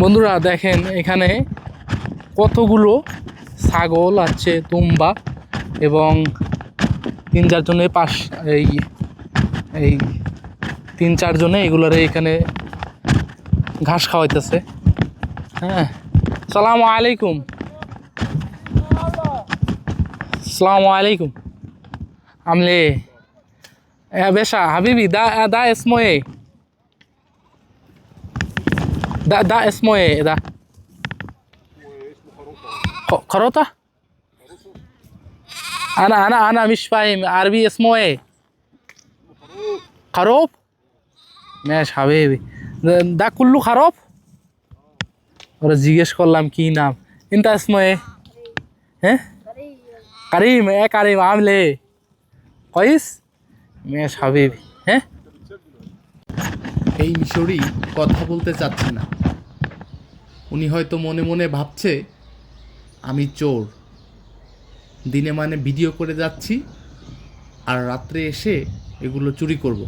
বন্ধুরা দেখেন এখানে কতগুলো ছাগল আছে তুম্বা এবং তিন চারজনে পাশ, এই এই তিন চারজনে এগুলোর এখানে ঘাস খাওয়াইতেছে। হ্যাঁ সালাম আলাইকুম। সালাম আলাইকুম। আমলে বেশা, হাবিবি, দা দা, এসময়ে। ده ده اسمه ايه ده؟ خ- خروطة؟ انا انا انا مش فاهم عربي اسمه ايه؟ خروف؟ ماشي حبيبي ده, ده كله خروف؟ ওরা জিজ্ঞেস করলাম কি নাম انت اسمه ايه؟ হ্যাঁ كريم ايه كريم عامل ايه؟ كويس؟ ماشي حبيبي হ্যাঁ এই মিশরই কথা বলতে চাচ্ছে না উনি হয়তো মনে মনে ভাবছে, আমি চোর দিনে মানে ভিডিও করে যাচ্ছি, আর রাত্রে এসে এগুলো চুরি করব।